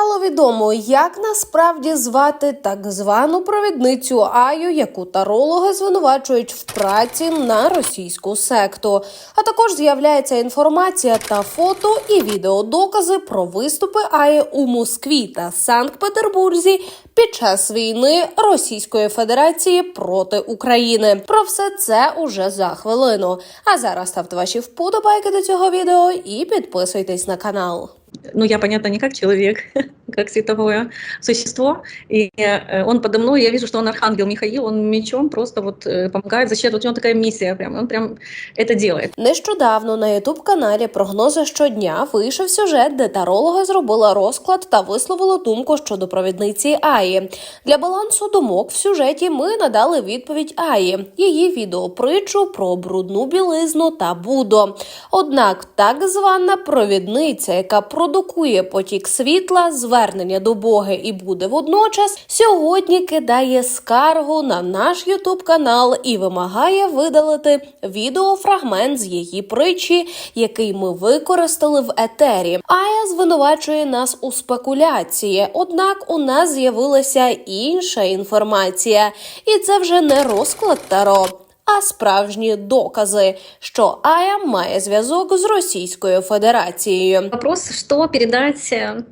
Стало відомо, як насправді звати так звану провідницю Аю, яку тарологи звинувачують в праці на російську секту. А також з'являється інформація та фото і відеодокази про виступи Аї у Москві та Санкт-Петербурзі під час війни Російської Федерації проти України. Про все це уже за хвилину. А зараз ставте ваші вподобайки до цього відео і підписуйтесь на канал. Ну, я, понятно, не как человек, как световое существо. И э, он подо мной, я вижу, что он архангел Михаил, он мечом просто вот э, помогает, защищает. Вот у него такая миссия, прям, он прям это делает. Нещодавно на ютуб-каналі Прогнози щодня вийшов сюжет, де тарологи зробила розклад та висловила думку щодо провідниці Аї. Для балансу думок в сюжеті ми надали відповідь Аї, її відеопритчу про брудну білизну та Будо. Однак так звана провідниця, яка продукує потік світла, звернення до Боги і буде водночас, сьогодні кидає скаргу на наш ютуб канал і вимагає видалити відеофрагмент з її притчі, який ми використали в етері. Ая звинувачує нас у спекуляції. Однак у нас з'явилася інша інформація, і це вже не розклад Таро. А справжні докази, що Ая має зв'язок з Російською Федерацією. Вопрос, что передать э,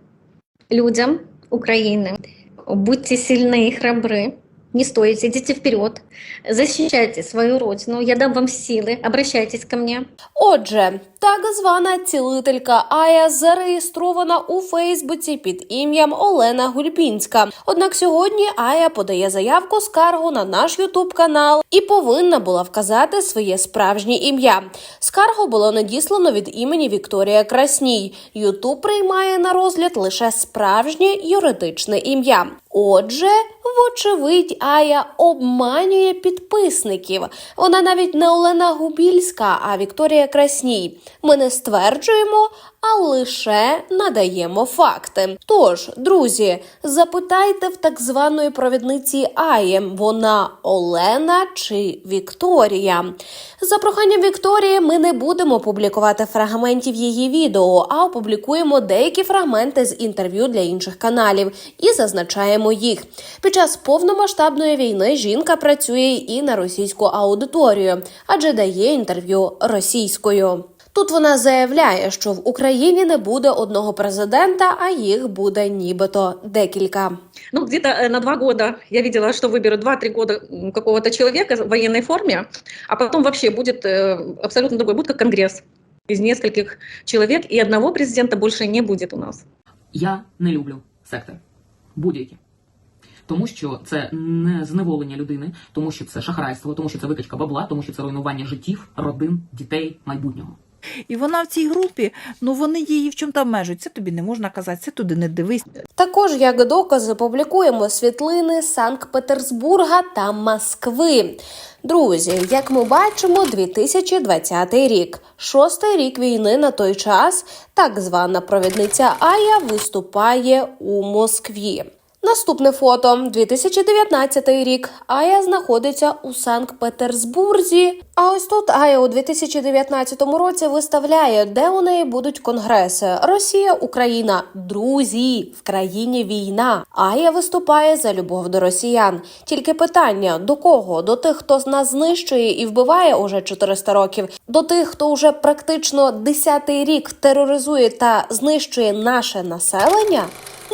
людям Украины. Будьте сильны и храбры, не стойте, идите вперед, защищайте свою родину, я дам вам силы, обращайтесь ко мне. Отже, так звана цілителька Ая зареєстрована у Фейсбуці під ім'ям Олена Гульбінська. Однак сьогодні Ая подає заявку скаргу на наш Ютуб канал і повинна була вказати своє справжнє ім'я. Скаргу було надіслано від імені Вікторія Красній. Ютуб приймає на розгляд лише справжнє юридичне ім'я. Отже, вочевидь, Ая обманює підписників. Вона навіть не Олена Губільська, а Вікторія Красній. Ми не стверджуємо, а лише надаємо факти. Тож, друзі, запитайте в так званої провідниці Аї, вона Олена чи Вікторія. За проханням Вікторії ми не будемо публікувати фрагментів її відео, а опублікуємо деякі фрагменти з інтерв'ю для інших каналів і зазначаємо їх. Під час повномасштабної війни жінка працює і на російську аудиторію, адже дає інтерв'ю російською. Тут вона заявляє, що в Україні не буде одного президента, а їх буде нібито декілька. Ну, где-то э, на два года я видела, что выберут 2-3 года м, какого-то человека в военной форме, а потом вообще будет э, абсолютно другой, будет как конгресс из нескольких человек, и одного президента больше не будет у нас. Я не люблю сектор. Будь-які. Тому що це не зневолення людини, тому що це шахрайство, тому що це викачка бабла, тому що це руйнування життів, родин, дітей, майбутнього. І вона в цій групі, ну вони її в чому там межуть. Це тобі не можна казати, це туди не дивись. Також як докази публікуємо світлини Санкт-Петербурга та Москви. Друзі, як ми бачимо, 2020 рік, шостий рік війни на той час. Так звана провідниця Ая виступає у Москві. Наступне фото 2019 рік. Ая знаходиться у Санкт-Петербурзі. А ось тут Ая у 2019 році виставляє, де у неї будуть конгреси. Росія, Україна, друзі, в країні війна. Ая виступає за любов до росіян. Тільки питання до кого? До тих, хто нас знищує і вбиває уже 400 років, до тих, хто вже практично 10-й рік тероризує та знищує наше населення.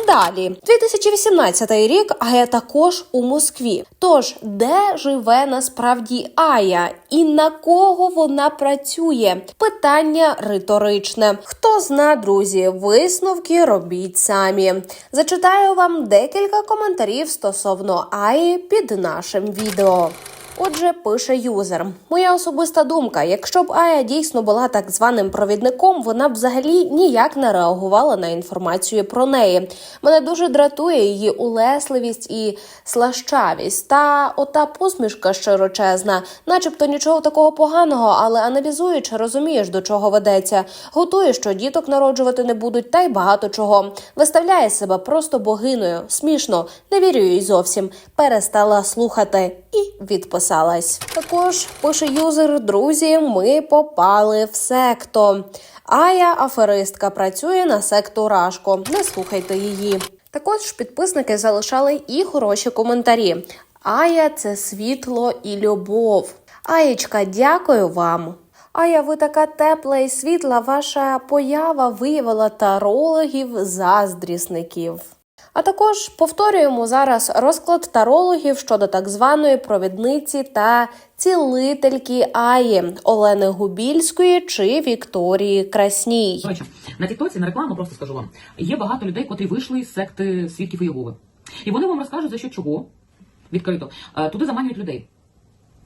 Далі, 2018 рік Ая також у Москві. Тож, де живе насправді Ая і на кого вона працює? Питання риторичне. Хто зна, друзі, висновки робіть самі. Зачитаю вам декілька коментарів стосовно Аї під нашим відео. Отже, пише юзер. Моя особиста думка: якщо б Ая дійсно була так званим провідником, вона б взагалі ніяк не реагувала на інформацію про неї. Мене дуже дратує її улесливість і слащавість. Та ота посмішка широчезна, начебто нічого такого поганого, але аналізуючи, розумієш, до чого ведеться. Готує, що діток народжувати не будуть, та й багато чого. Виставляє себе просто богиною. Смішно, не вірю їй зовсім. Перестала слухати і відписала. Підписалась. Також пише юзер: друзі, ми попали в секту. Ая, аферистка, працює на секту Рашко. Не слухайте її. Також підписники залишали і хороші коментарі. Ая це світло і любов. Аєчка, дякую вам. Ая, ви така тепла і світла. Ваша поява виявила тарологів заздрісників. А також повторюємо зараз розклад тарологів щодо так званої провідниці та цілительки Аї Олени Губільської чи Вікторії Красній. На Тіктоці на рекламу просто скажу вам. Є багато людей, котрі вийшли з секти свідків Ієгови. І вони вам розкажуть, за що чого відкрито. Е, Туди заманюють людей.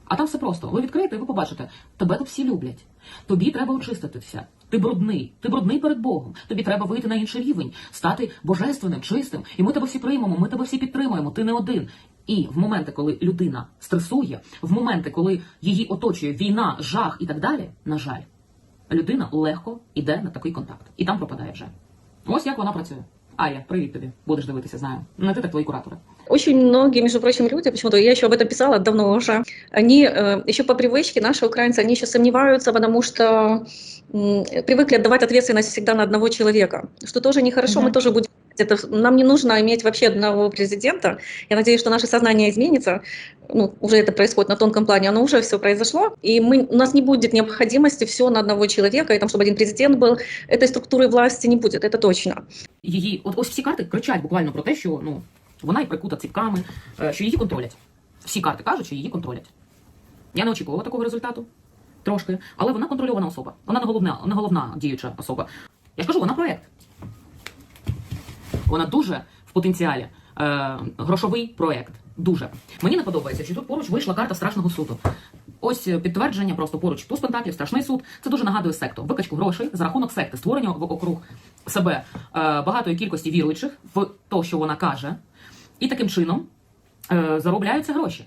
А там все просто. Ви відкриєте, і ви побачите, тебе тут всі люблять. Тобі треба очиститися. Ти брудний, ти брудний перед Богом. Тобі треба вийти на інший рівень, стати божественним, чистим. І ми тебе всі приймемо, ми тебе всі підтримуємо. Ти не один. І в моменти, коли людина стресує, в моменти, коли її оточує війна, жах і так далі, на жаль, людина легко йде на такий контакт. І там пропадає вже. Ось як вона працює. Ая, привіт тобі. Будеш дивитися, знаю. Не ти так твої куратори. Очень многие, между прочим, люди, почему-то я еще об этом писала давно уже, они э, еще по привычке, наши украинцы, они еще сомневаются, потому что м, привыкли отдавать ответственность всегда на одного человека, что тоже нехорошо, Мгм. мы тоже будем это, нам не нужно иметь вообще одного президента. Я надеюсь, что наше сознание изменится. Ну, уже это происходит на тонком плане, оно уже все произошло. И мы, у нас не будет необходимости все на одного человека, и там, чтобы один президент был. Этой структуры власти не будет, это точно. Її, от ось всі карти кричать буквально про те, що ну вона і прикута ціпками, е, що її контролять. Всі карти кажуть, що її контролять. Я не очікувала такого результату трошки, але вона контрольована особа. Вона не головна, не головна діюча особа. Я ж кажу, вона проект. Вона дуже в потенціалі е, грошовий проект. Дуже мені не подобається, що тут поруч вийшла карта страшного суду. Ось е, підтвердження просто поруч туз пентаклів, страшний суд. Це дуже нагадує секту. Викачку грошей за рахунок секти, створення округ себе е, багатої кількості віруючих в те, що вона каже, і таким чином е, заробляються гроші.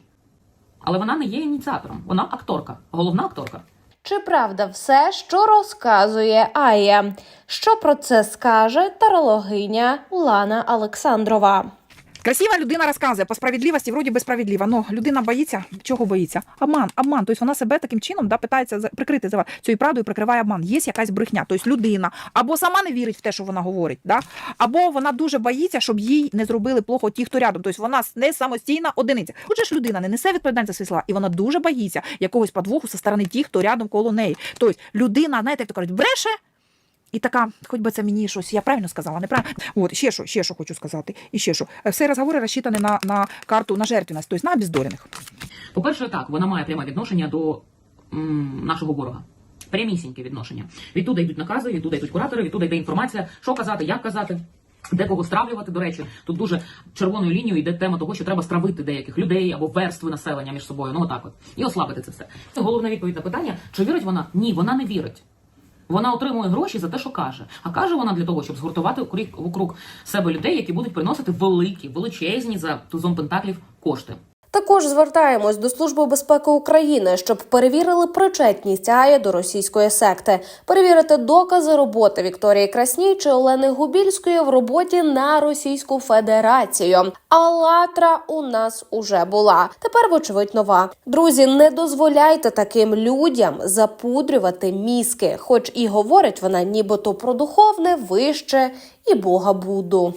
Але вона не є ініціатором, вона акторка, головна акторка. Чи правда все, що розказує Ая? Що про це скаже тарологиня Улана Олександрова? Красива людина розказує по справедливості, вроді би справедлива. Ну людина боїться. Чого боїться? Обман, обман. Тобто вона себе таким чином да, питається прикрити за цією правдою, прикриває обман. Є якась брехня. Тобто людина або сама не вірить в те, що вона говорить, да? або вона дуже боїться, щоб їй не зробили плохо ті, хто рядом. Тобто вона не самостійна одиниця. Отже ж людина не несе відповідальність за свої слова, і вона дуже боїться якогось подвоху зі сторони тих, хто рядом коло неї. Тобто людина, знаєте, як то кажуть, бреше. І така, хоч би це мені щось, я правильно сказала, неправильно. От, ще що, ще що хочу сказати. І ще що. Е, Все розговори розчитані на, на карту на жертвеність, тобто на обездолених. По-перше, так, вона має пряме відношення до м, нашого ворога. Прямісіньке відношення. Відтуди йдуть накази, відтуди йдуть куратори, відтуди йде інформація, що казати, як казати. Де кого стравлювати, до речі, тут дуже червоною лінією йде тема того, що треба стравити деяких людей або верстви населення між собою. Ну отак от. І ослабити це все. Це головна відповідь на питання, чи вірить вона? Ні, вона не вірить. Вона отримує гроші за те, що каже. А каже вона для того, щоб згуртувати вокруг себе людей, які будуть приносити великі, величезні за тузом пентаклів кошти. Також звертаємось до Служби безпеки України, щоб перевірили причетність Аї до російської секти, перевірити докази роботи Вікторії Красній чи Олени Губільської в роботі на Російську Федерацію. Алатра у нас уже була. Тепер, вочевидь, нова. Друзі, не дозволяйте таким людям запудрювати мізки, хоч і говорить вона нібито про духовне, вище і Бога Буду.